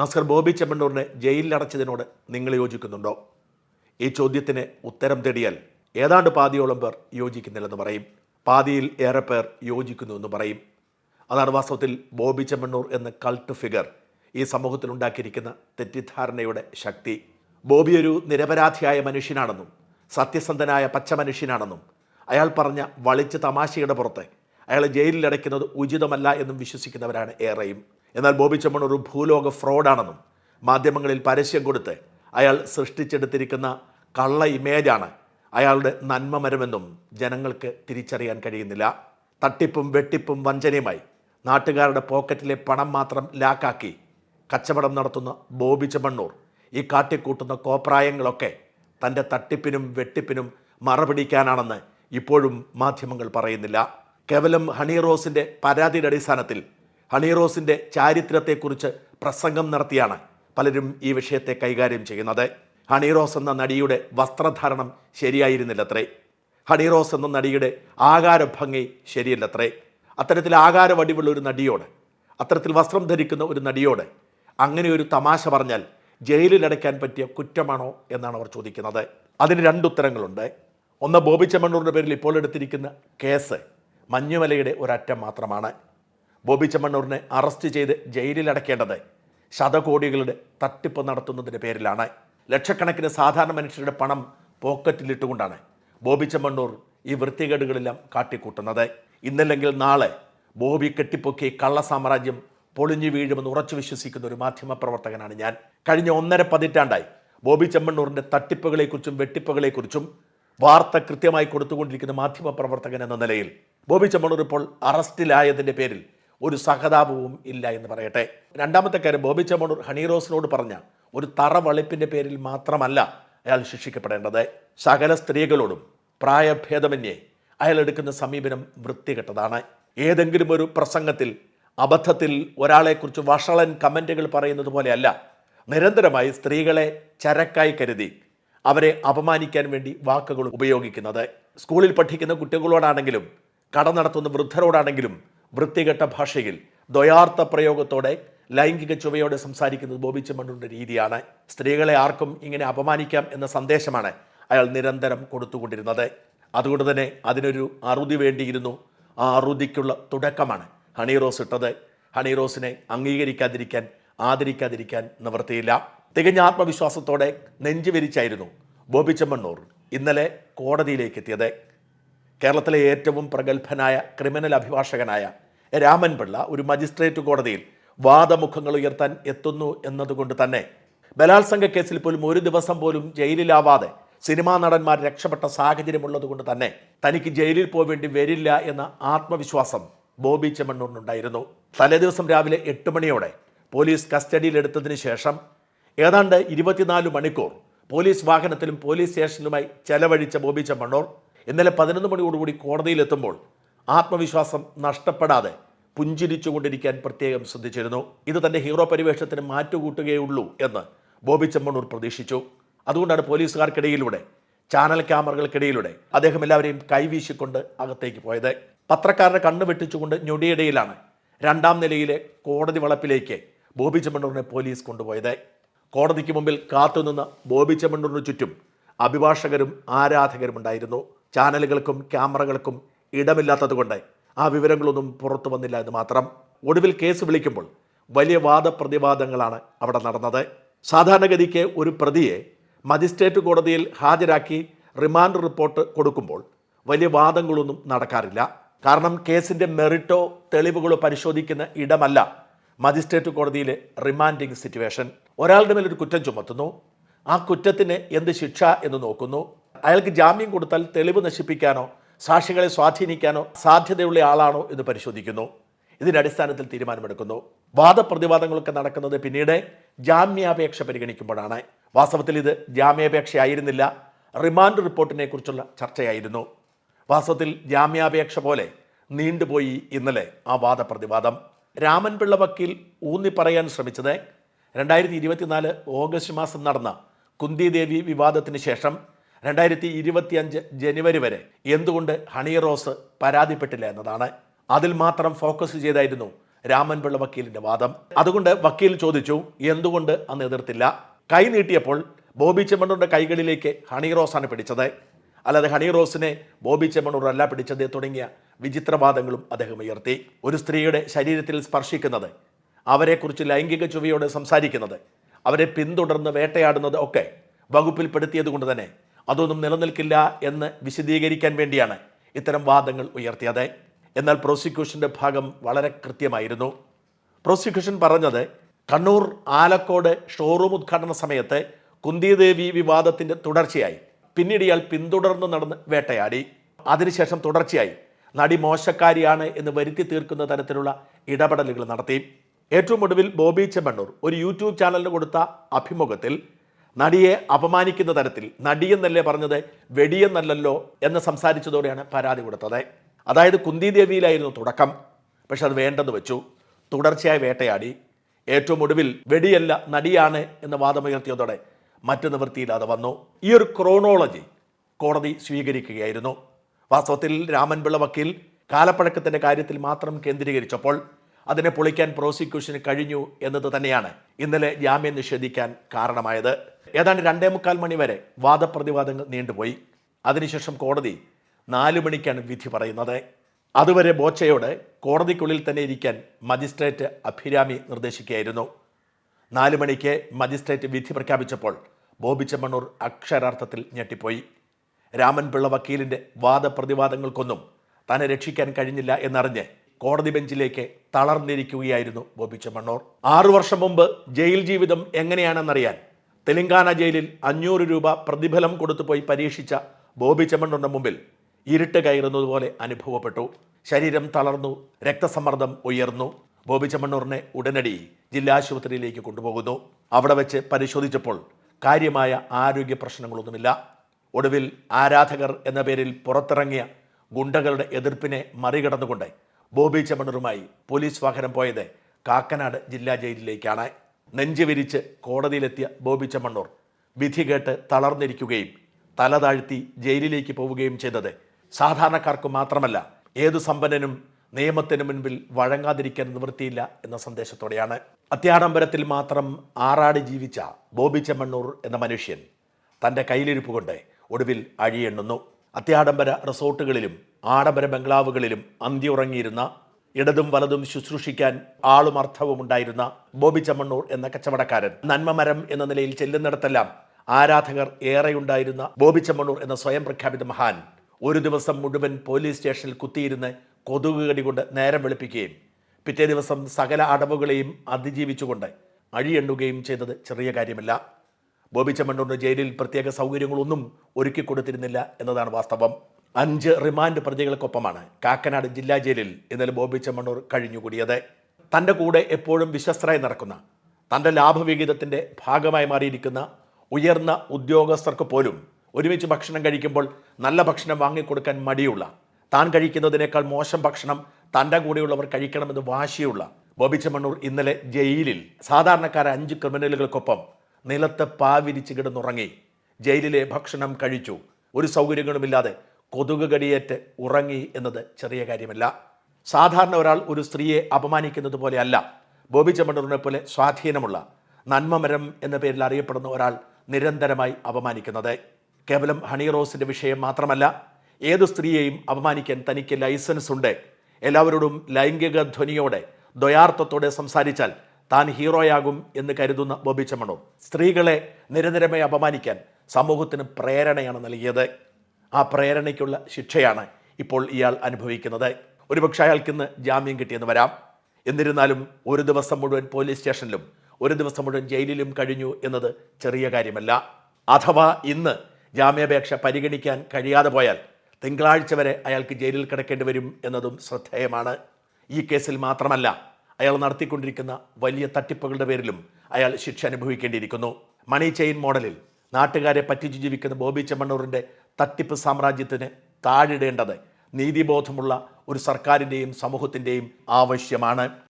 നസ്കർ ബോബി ചെമ്മണ്ണൂരിനെ ജയിലിലടച്ചതിനോട് നിങ്ങൾ യോജിക്കുന്നുണ്ടോ? ഈ ചോദ്യത്തിന് ഉത്തരം തേടിയാൽ ഏതാണ്ട് പാതിയോളം പേർ യോജിക്കുന്നില്ലെന്ന് പറയും. പാതിയിൽ ഏറെ പേർ യോജിക്കുന്നു എന്ന് പറയും. അതാണ് വാസ്തവത്തിൽ ബോബി ചെമ്മണ്ണൂർ എന്ന കൾട്ട് ഫിഗർ ഈ സമൂഹത്തിൽ ഉണ്ടാക്കിയിരിക്കുന്ന തെറ്റിദ്ധാരണയുടെ ശക്തി. ബോബി ഒരു നിരപരാധിയായ മനുഷ്യനാണെന്നും സത്യസന്ധനായ പച്ച മനുഷ്യനാണെന്നും അയാൾ പറഞ്ഞ വളിച്ച തമാശയുടെ പുറത്ത് അയാളെ ജയിലിലടയ്ക്കുന്നത് ഉചിതമല്ല എന്നും വിശ്വസിക്കുന്നവരാണ് ഏറെയും. എന്നാൽ ബോബി ചമ്മൺ ഒരു ഭൂലോക ഫ്രോഡാണെന്നും മാധ്യമങ്ങളിൽ പരസ്യം കൊടുത്ത് അയാൾ സൃഷ്ടിച്ചെടുത്തിരിക്കുന്ന കള്ള ഇമേജാണ് അയാളുടെ നന്മ മരമെന്നും ജനങ്ങൾക്ക് തിരിച്ചറിയാൻ കഴിയുന്നില്ല. തട്ടിപ്പും വെട്ടിപ്പും വഞ്ചനയുമായി നാട്ടുകാരുടെ പോക്കറ്റിലെ പണം മാത്രം ലാക്കാക്കി കച്ചവടം നടത്തുന്ന ബോബി ചെമ്മണ്ണൂർ ഈ കാട്ടിക്കൂട്ടുന്ന കോപ്രായങ്ങളൊക്കെ തന്റെ തട്ടിപ്പിനും വെട്ടിപ്പിനും മറപിടിക്കാനാണെന്ന് ഇപ്പോഴും മാധ്യമങ്ങൾ പറയുന്നില്ല. കേവലം ഹണി റോസിന്റെ പരാതിയുടെ അടിസ്ഥാനത്തിൽ ഹണി റോസിന്റെ ചാരിത്രത്തെക്കുറിച്ച് പ്രസംഗം നടത്തിയാണ് പലരും ഈ വിഷയത്തെ കൈകാര്യം ചെയ്യുന്നത്. ഹണീറോസ് എന്ന നടിയുടെ വസ്ത്രധാരണം ശരിയായിരുന്നില്ലത്രേ. ഹണി റോസ് എന്ന നടിയുടെ ആകാരഭംഗി ശരിയല്ലത്രേ. അത്തരത്തിൽ ആകാരവടിവുള്ള ഒരു നടിയോട് അത്തരത്തിൽ വസ്ത്രം ധരിക്കുന്ന ഒരു നടിയോട് അങ്ങനെ ഒരു തമാശ പറഞ്ഞാൽ ജയിലിലടയ്ക്കാൻ പറ്റിയ കുറ്റമാണോ എന്നാണ് അവർ ചോദിക്കുന്നത്. അതിന് രണ്ടുത്തരങ്ങളുണ്ട് ഒന്ന് ബോബി ചെമ്മണ്ണൂരിന്റെ പേരിൽ ഇപ്പോൾ എടുത്തിരിക്കുന്ന കേസ് മഞ്ഞുമലയുടെ ഒരറ്റം മാത്രമാണ്. ബോബി ചെമ്മണ്ണൂരിനെ അറസ്റ്റ് ചെയ്ത് ജയിലിലടക്കേണ്ടത് ശതകോടികളുടെ തട്ടിപ്പ് നടത്തുന്നതിന്റെ പേരിലാണ്. ലക്ഷക്കണക്കിന് സാധാരണ മനുഷ്യരുടെ പണം പോക്കറ്റിലിട്ടുകൊണ്ടാണ് ബോബി ചെമ്മണ്ണൂർ ഈ വൃത്തികേടുകളെല്ലാം കാട്ടിക്കൂട്ടുന്നത്. ഇന്നല്ലെങ്കിൽ നാളെ ബോബി കെട്ടിപ്പൊക്കി കള്ള സാമ്രാജ്യം പൊളിഞ്ഞു വീഴുമെന്ന് ഉറച്ചു വിശ്വസിക്കുന്ന ഒരു മാധ്യമപ്രവർത്തകനാണ് ഞാൻ. കഴിഞ്ഞ ഒന്നര പതിറ്റാണ്ടായി ബോബി ചെമ്മണ്ണൂറിന്റെ തട്ടിപ്പുകളെക്കുറിച്ചും വെട്ടിപ്പുകളെക്കുറിച്ചും വാർത്ത കൃത്യമായി കൊടുത്തുകൊണ്ടിരിക്കുന്ന മാധ്യമ പ്രവർത്തകൻ എന്ന നിലയിൽ ബോബി ചെമ്മണ്ണൂർ ഇപ്പോൾ അറസ്റ്റിലായതിന്റെ പേരിൽ ഒരു സഹതാപവും ഇല്ല എന്ന് പറയട്ടെ. രണ്ടാമത്തെ കാര്യം ബോബി ചെമ്മണ്ണൂർ ഹണീറോസിനോട് പറഞ്ഞ ഒരു തറ വളിപ്പിന്റെ പേരിൽ മാത്രമല്ല അയാൾ ശിക്ഷിക്കപ്പെടേണ്ടത്. സകല സ്ത്രീകളോടും പ്രായഭേദമന്യേ അയാൾ എടുക്കുന്ന സമീപനം വൃത്തികെട്ടതാണ്. ഏതെങ്കിലും ഒരു പ്രസംഗത്തിൽ അബദ്ധത്തിൽ ഒരാളെക്കുറിച്ച് വഷളൻ കമന്റുകൾ പറയുന്നത് പോലെയല്ല നിരന്തരമായി സ്ത്രീകളെ ചരക്കായി കരുതി അവരെ അപമാനിക്കാൻ വേണ്ടി വാക്കുകൾ ഉപയോഗിക്കുന്നത്. സ്കൂളിൽ പഠിക്കുന്ന കുട്ടികളോടാണെങ്കിലും കട നടത്തുന്ന വൃദ്ധരോടാണെങ്കിലും വൃത്തികെട്ട ഭാഷയിൽ ദ്വയാർത്ഥ പ്രയോഗത്തോടെ ലൈംഗിക ചുവയോടെ സംസാരിക്കുന്നത് ബോബി ചെമ്മണ്ണൂരിന്റെ രീതിയാണ്. സ്ത്രീകളെ ആർക്കും ഇങ്ങനെ അപമാനിക്കാം എന്ന സന്ദേശമാണ് അയാൾ നിരന്തരം കൊടുത്തുകൊണ്ടിരുന്നത്. അതുകൊണ്ട് തന്നെ അതിനൊരു അറുതി വേണ്ടിയിരുന്നു. ആ അറുതിക്കുള്ള തുടക്കമാണ് ഹണി റോസ് ഇട്ടത്. ഹണി റോസിനെ അംഗീകരിക്കാതിരിക്കാൻ ആദരിക്കാതിരിക്കാൻ നിവർത്തിയില്ല. തികഞ്ഞ ആത്മവിശ്വാസത്തോടെ നെഞ്ചുവിരിച്ചായിരുന്നു ബോബി ചെമ്മണ്ണൂർ ഇന്നലെ കോടതിയിലേക്ക് എത്തിയത് കേരളത്തിലെ ഏറ്റവും പ്രഗത്ഭനായ ക്രിമിനൽ അഭിഭാഷകനായ രാമൻ പിള്ള ഒരു മജിസ്ട്രേറ്റ് കോടതിയിൽ വാദമുഖങ്ങൾ ഉയർത്താൻ എത്തുന്നു എന്നതുകൊണ്ട് തന്നെ ബലാത്സംഗ കേസിൽ പോലും ഒരു ദിവസം പോലും ജയിലിലാവാതെ സിനിമാ നടന്മാർ രക്ഷപ്പെട്ട സാഹചര്യമുള്ളതുകൊണ്ട് തന്നെ തനിക്ക് ജയിലിൽ പോവേണ്ടി വരില്ല എന്ന ആത്മവിശ്വാസം ബോബി ചെമ്മണ്ണൂറിനുണ്ടായിരുന്നു തലേദിവസം രാവിലെ എട്ട് മണിയോടെ പോലീസ് കസ്റ്റഡിയിലെടുത്തതിന് ശേഷം ഏതാണ്ട് ഇരുപത്തിനാല് മണിക്കൂർ പോലീസ് വാഹനത്തിലും പോലീസ് സ്റ്റേഷനിലുമായി ചെലവഴിച്ച ബോബി ചെമ്മണ്ണൂർ ഇന്നലെ പതിനൊന്ന് മണിയോടുകൂടി കോടതിയിലെത്തുമ്പോൾ ആത്മവിശ്വാസം നഷ്ടപ്പെടാതെ പുഞ്ചിരിച്ചുകൊണ്ടിരിക്കാൻ പ്രത്യേകം ശ്രദ്ധിച്ചിരുന്നു. ഇത് തന്റെ ഹീറോ പരിവേഷത്തിന് മാറ്റുകൂട്ടുകയുള്ളൂ എന്ന് ബോബി ചെമ്മണ്ണൂർ പ്രതീക്ഷിച്ചു. അതുകൊണ്ടാണ് പോലീസുകാർക്കിടയിലൂടെ ചാനൽ ക്യാമറകൾക്കിടയിലൂടെ അദ്ദേഹം എല്ലാവരെയും കൈവീശിക്കൊണ്ട് അകത്തേക്ക് പോയത്. പത്രക്കാരുടെ കണ്ണ് വെട്ടിച്ചുകൊണ്ട് ഞൊടിയിടയിലാണ് രണ്ടാം നിലയിലെ കോടതി വളപ്പിലേക്ക് ബോബി ചെമ്മണ്ണൂരിനെ പോലീസ് കൊണ്ടുപോയത്. കോടതിക്ക് മുമ്പിൽ കാത്തുനിന്ന ബോബി ചെമ്മണ്ണൂറിന് ചുറ്റും അഭിഭാഷകരും ആരാധകരും ഉണ്ടായിരുന്നു ചാനലുകൾക്കും ക്യാമറകൾക്കും ഇടമില്ലാത്തതുകൊണ്ട് ആ വിവരങ്ങളൊന്നും പുറത്തു വന്നില്ല എന്ന് മാത്രം ഒടുവിൽ കേസ് വിളിക്കുമ്പോൾ വലിയ വാദപ്രതിവാദങ്ങളാണ് അവിടെ നടന്നത്. സാധാരണഗതിക്ക് ഒരു പ്രതിയെ മജിസ്ട്രേറ്റ് കോടതിയിൽ ഹാജരാക്കി റിമാൻഡ് റിപ്പോർട്ട് കൊടുക്കുമ്പോൾ വലിയ വാദങ്ങളൊന്നും നടക്കാറില്ല. കാരണം കേസിന്റെ മെറിറ്റോ തെളിവുകളോ പരിശോധിക്കുന്ന ഇടമല്ല മജിസ്ട്രേറ്റ് കോടതിയിലെ റിമാൻഡിങ് സിറ്റുവേഷൻ. ഒരാളുടെ മേലൊരു കുറ്റം ചുമത്തുന്നു. ആ കുറ്റത്തിന് എന്ത് ശിക്ഷ എന്ന് നോക്കുന്നു. അയാൾക്ക് ജാമ്യം കൊടുത്താൽ തെളിവ് നശിപ്പിക്കാനോ സാക്ഷികളെ സ്വാധീനിക്കാനോ സാധ്യതയുള്ള ആളാണോ എന്ന് പരിശോധിക്കുന്നു. ഇതിന്റെ അടിസ്ഥാനത്തിൽ തീരുമാനമെടുക്കുന്നു. വാദപ്രതിവാദങ്ങളൊക്കെ നടക്കുന്നത് പിന്നീട് ജാമ്യാപേക്ഷ പരിഗണിക്കുമ്പോഴാണ്. വാസ്തവത്തിൽ ഇത് ജാമ്യാപേക്ഷയായിരുന്നില്ല റിമാൻഡ് റിപ്പോർട്ടിനെ കുറിച്ചുള്ള ചർച്ചയായിരുന്നു. വാസ്തവത്തിൽ ജാമ്യാപേക്ഷ പോലെ നീണ്ടുപോയി ഇന്നലെ ആ വാദപ്രതിവാദം. രാമൻപിള്ള വക്കീൽ ഊന്നി പറയാൻ ശ്രമിച്ചത് രണ്ടായിരത്തി ഇരുപത്തിനാല് ഓഗസ്റ്റ് മാസം നടന്ന കുന്തിദേവി വിവാദത്തിന് ശേഷം രണ്ടായിരത്തി ഇരുപത്തിയഞ്ച് ജനുവരി വരെ എന്തുകൊണ്ട് ഹണി റോസ് പരാതിപ്പെട്ടില്ല എന്നതാണ്. അതിൽ മാത്രം ഫോക്കസ് ചെയ്തായിരുന്നു രാമൻപിള്ള വക്കീലിന്റെ വാദം. അതുകൊണ്ട് വക്കീൽ ചോദിച്ചു എന്തുകൊണ്ട് അന്ന് എതിർത്തില്ല? കൈ നീട്ടിയപ്പോൾ ബോബി ചെമ്മണ്ണൂരിന്റെ കൈകളിലേക്ക് ഹണി റോസാണ് പിടിച്ചത്. അല്ലാതെ ഹണി റോസിനെ ബോബി ചെമ്മണ്ണൂർ അല്ല പിടിച്ചത് തുടങ്ങിയ വിചിത്രവാദങ്ങളും അദ്ദേഹം ഉയർത്തി. ഒരു സ്ത്രീയുടെ ശരീരത്തിൽ സ്പർശിക്കുന്നത് അവരെക്കുറിച്ച് ലൈംഗിക ചുവയോടെ സംസാരിക്കുന്നത് അവരെ പിന്തുടർന്ന് വേട്ടയാടുന്നത് ഒക്കെ വകുപ്പിൽപ്പെടുത്തിയത് കൊണ്ട് തന്നെ അതൊന്നും നിലനിൽക്കില്ല എന്ന് വിശദീകരിക്കാൻ വേണ്ടിയാണ് ഇത്തരം വാദങ്ങൾ ഉയർത്തിയത്. എന്നാൽ പ്രോസിക്യൂഷന്റെ ഭാഗം വളരെ കൃത്യമായിരുന്നു. പ്രോസിക്യൂഷൻ പറഞ്ഞത് കണ്ണൂർ ആലക്കോട് ഷോറൂം ഉദ്ഘാടന സമയത്ത് കുന്തിദേവി വിവാദത്തിന്റെ തുടർച്ചയായി. പിന്നീട് ഇയാൾ പിന്തുടർന്ന് നടന്ന് വേട്ടയാടി. അതിനുശേഷം തുടർച്ചയായി. നടി മോശക്കാരിയാണ് എന്ന് വരുത്തി തീർക്കുന്ന തരത്തിലുള്ള ഇടപെടലുകൾ നടത്തി. ഏറ്റവും ഒടുവിൽ ബോബി ചെമ്മണ്ണൂർ ഒരു യൂട്യൂബ് ചാനലിന് കൊടുത്ത അഭിമുഖത്തിൽ നടിയെ അപമാനിക്കുന്ന തരത്തിൽ നടിയെന്നല്ലേ പറഞ്ഞത് വെടിയെന്നല്ലല്ലോ എന്ന് സംസാരിച്ചതോടെയാണ് പരാതി കൊടുത്തത്. അതായത് കുന്തിദേവിയിലായിരുന്നു തുടക്കം. പക്ഷെ അത് വേണ്ടെന്ന് വെച്ചു. തുടർച്ചയായി വേട്ടയാടി. ഏറ്റവും ഒടുവിൽ വെടിയല്ല നടിയാണ് എന്ന വാദമുയർത്തിയതോടെ മറ്റു നിവൃത്തിയില്ലാതെ വന്നു. ഈ ഒരു ക്രോണോളജി കോടതി സ്വീകരിക്കുകയായിരുന്നു. വാസ്തവത്തിൽ രാമൻപിള്ള വക്കീൽ കാലപ്പഴക്കത്തിന്റെ കാര്യത്തിൽ മാത്രം കേന്ദ്രീകരിച്ചപ്പോൾ അതിനെ പൊളിക്കാൻ പ്രോസിക്യൂഷന് കഴിഞ്ഞു എന്നത് തന്നെയാണ് ഇന്നലെ ജാമ്യം നിഷേധിക്കാൻ കാരണമായത്. ഏതാണ്ട് രണ്ടേ മുക്കാൽ മണി വരെ വാദപ്രതിവാദങ്ങൾ നീണ്ടുപോയി. അതിനുശേഷം കോടതി നാലു മണിക്കാണ് വിധി പറയുന്നത്. അതുവരെ ബോച്ചയോട് കോടതിക്കുള്ളിൽ തന്നെ ഇരിക്കാൻ മജിസ്ട്രേറ്റ് അഭിരാമി നിർദ്ദേശിക്കുകയായിരുന്നു. നാലു മണിക്ക് മജിസ്ട്രേറ്റ് വിധി പ്രഖ്യാപിച്ചപ്പോൾ ബോബി അക്ഷരാർത്ഥത്തിൽ ഞെട്ടിപ്പോയി. രാമൻപിള്ള വക്കീലിന്റെ വാദപ്രതിവാദങ്ങൾക്കൊന്നും തന്നെ രക്ഷിക്കാൻ കഴിഞ്ഞില്ല എന്നറിഞ്ഞ് കോടതി ബെഞ്ചിലേക്ക് തളർന്നിരിക്കുകയായിരുന്നു ബോബി ചെമ്മണ്ണൂർ. ആറു വർഷം മുമ്പ് ജയിൽ ജീവിതം എങ്ങനെയാണെന്നറിയാൻ തെലങ്കാന ജയിലിൽ അഞ്ഞൂറ് രൂപ പ്രതിഫലം കൊടുത്തുപോയി പരീക്ഷിച്ച ബോബി ചെമ്മണ്ണുണ്ട മുമ്പിൽ ഇരുട്ട് കയറുന്നതുപോലെ അനുഭവപ്പെട്ടു. ശരീരം തളർന്നു രക്തസമ്മർദ്ദം ഉയർന്നു. ബോബി ചെമ്മണ്ണൂറിനെ ഉടനടി ജില്ലാ ആശുപത്രിയിലേക്ക് കൊണ്ടുപോകുന്നു. അവിടെ വെച്ച് പരിശോധിച്ചപ്പോൾ കാര്യമായ ആരോഗ്യ പ്രശ്നങ്ങളൊന്നുമില്ല. ഒടുവിൽ ആരാധകർ എന്ന പേരിൽ പുറത്തിറങ്ങിയ ഗുണ്ടകളുടെ എതിർപ്പിനെ മറികടന്നുകൊണ്ട് ബോബി ചെമ്മണ്ണൂറുമായി പോലീസ് വാഹനം പോയത് കാക്കനാട് ജില്ലാ ജയിലിലേക്കാണ്. നെഞ്ചു വിരിച്ച് കോടതിയിലെത്തിയ ബോബി ചെമ്മണ്ണൂർ. വിധി കേട്ട് തളർന്നിരിക്കുകയും തല താഴ്ത്തി ജയിലിലേക്ക് പോവുകയും ചെയ്തത് സാധാരണക്കാർക്ക് മാത്രമല്ല ഏതു സമ്പന്നനും നിയമത്തിന് മുൻപിൽ വഴങ്ങാതിരിക്കാൻ നിവൃത്തിയില്ല എന്ന സന്ദേശത്തോടെയാണ്. അത്യാഡംബരത്തിൽ മാത്രം ആറാടി ജീവിച്ച ബോബി ചെമ്മണ്ണൂർ എന്ന മനുഷ്യൻ തന്റെ കയ്യിലിരിപ്പ് കൊണ്ട് ഒടുവിൽ അഴിയെണ്ണുന്നു. അത്യാഡംബര റിസോർട്ടുകളിലും ആഡംബര ബംഗ്ലാവുകളിലും അന്തിയുറങ്ങിയിരുന്ന ഇടതും വലതും ശുശ്രൂഷിക്കാൻ ആളും അർത്ഥവും ഉണ്ടായിരുന്ന ബോബി ചമ്മണ്ണൂർ എന്ന കച്ചവടക്കാരൻ. നന്മമരം എന്ന നിലയിൽ ചെല്ലുന്നിടത്തെല്ലാം ആരാധകർ ഏറെയുണ്ടായിരുന്ന ബോബി ചമ്മണ്ണൂർ എന്ന സ്വയം പ്രഖ്യാപിത മഹാൻ ഒരു ദിവസം മുഴുവൻ പോലീസ് സ്റ്റേഷനിൽ കുത്തിയിരുന്ന് കൊതുകുകടി കൊണ്ട് നേരം വെളുപ്പിക്കുകയും പിറ്റേ ദിവസം സകല അടവുകളെയും അതിജീവിച്ചുകൊണ്ട് അഴിയെണ്ണുകയും ചെയ്തത് ചെറിയ കാര്യമല്ല. ബോബി ചമ്മണ്ണൂറിന് ജയിലിൽ പ്രത്യേക സൗകര്യങ്ങളൊന്നും ഒരുക്കി കൊടുത്തിരുന്നില്ല എന്നതാണ് വാസ്തവം. അഞ്ച് റിമാൻഡ് പ്രതികൾക്കൊപ്പമാണ്. കാക്കനാട് ജില്ലാ ജയിലിൽ ഇന്നലെ ബോബി ചെമ്മണ്ണൂർ കഴിഞ്ഞുകൂടിയത്. തന്റെ കൂടെ എപ്പോഴും വിശ്വസ്തരായി നടക്കുന്ന തന്റെ ലാഭവിഹിതത്തിന്റെ ഭാഗമായി മാറിയിരിക്കുന്ന ഉയർന്ന ഉദ്യോഗസ്ഥർക്ക് പോലും ഒരുമിച്ച് ഭക്ഷണം കഴിക്കുമ്പോൾ നല്ല ഭക്ഷണം വാങ്ങിക്കൊടുക്കാൻ മടിയുള്ള താൻ കഴിക്കുന്നതിനേക്കാൾ മോശം ഭക്ഷണം തന്റെ കൂടെയുള്ളവർ കഴിക്കണമെന്ന് വാശിയുള്ള ബോബി ചെമ്മണ്ണൂർ ഇന്നലെ ജയിലിൽ സാധാരണക്കാരെ അഞ്ച് ക്രിമിനലുകൾക്കൊപ്പം നിലത്ത് പാവിരിച്ച് കിടന്നുറങ്ങി ജയിലിലെ ഭക്ഷണം കഴിച്ചു. ഒരു സൗകര്യങ്ങളുമില്ലാതെ കൊതുക് കടിയേറ്റ് ഉറങ്ങി എന്നത് ചെറിയ കാര്യമല്ല. സാധാരണ ഒരാൾ ഒരു സ്ത്രീയെ അപമാനിക്കുന്നത് പോലെയല്ല. ബോബി ചെമ്മണ്ണൂരിനെ പോലെ സ്വാധീനമുള്ള നന്മമരം എന്ന പേരിൽ അറിയപ്പെടുന്ന ഒരാൾ നിരന്തരമായി അപമാനിക്കുന്നത്. കേവലം ഹണി റോസിന്റെ വിഷയം മാത്രമല്ല ഏത് സ്ത്രീയെയും അപമാനിക്കാൻ തനിക്ക് ലൈസൻസ് ഉണ്ട്. എല്ലാവരോടും ലൈംഗിക ധ്വനിയോടെ ദ്വയാർത്ഥത്തോടെ സംസാരിച്ചാൽ താൻ ഹീറോയാകും എന്ന് കരുതുന്ന ബോബി ചെമ്മണ്ണൂർ സ്ത്രീകളെ നിരന്തരമായി അപമാനിക്കാൻ സമൂഹത്തിന് പ്രേരണയാണ് നൽകിയത്. ആ പ്രേരണയ്ക്കുള്ള ശിക്ഷയാണ് ഇപ്പോൾ ഇയാൾ അനുഭവിക്കുന്നത്. ഒരുപക്ഷെ അയാൾക്ക് ഇന്ന് ജാമ്യം കിട്ടിയെന്ന് വരാം. എന്നിരുന്നാലും ഒരു ദിവസം മുഴുവൻ പോലീസ് സ്റ്റേഷനിലും ഒരു ദിവസം മുഴുവൻ ജയിലിലും കഴിഞ്ഞു എന്നത് ചെറിയ കാര്യമല്ല. അഥവാ ഇന്ന് ജാമ്യാപേക്ഷ പരിഗണിക്കാൻ കഴിയാതെ പോയാൽ തിങ്കളാഴ്ച വരെ അയാൾക്ക് ജയിലിൽ കിടക്കേണ്ടി വരും എന്നതും ശ്രദ്ധേയമാണ്. ഈ കേസിൽ മാത്രമല്ല അയാൾ നടത്തിക്കൊണ്ടിരിക്കുന്ന വലിയ തട്ടിപ്പുകളുടെ പേരിലും അയാൾ ശിക്ഷ അനുഭവിക്കേണ്ടിയിരിക്കുന്നു. മണി ചെയിൻ മോഡലിൽ നാട്ടുകാരെ പറ്റിച്ചു ജീവിക്കുന്ന ബോബി ചെമ്മണ്ണൂറിന്റെ തട്ടിപ്പ് സാമ്രാജ്യത്തിന് താഴിടേണ്ടത്. നീതിബോധമുള്ള ഒരു സർക്കാരിന്റെയും സമൂഹത്തിന്റെയും ആവശ്യമാണ്.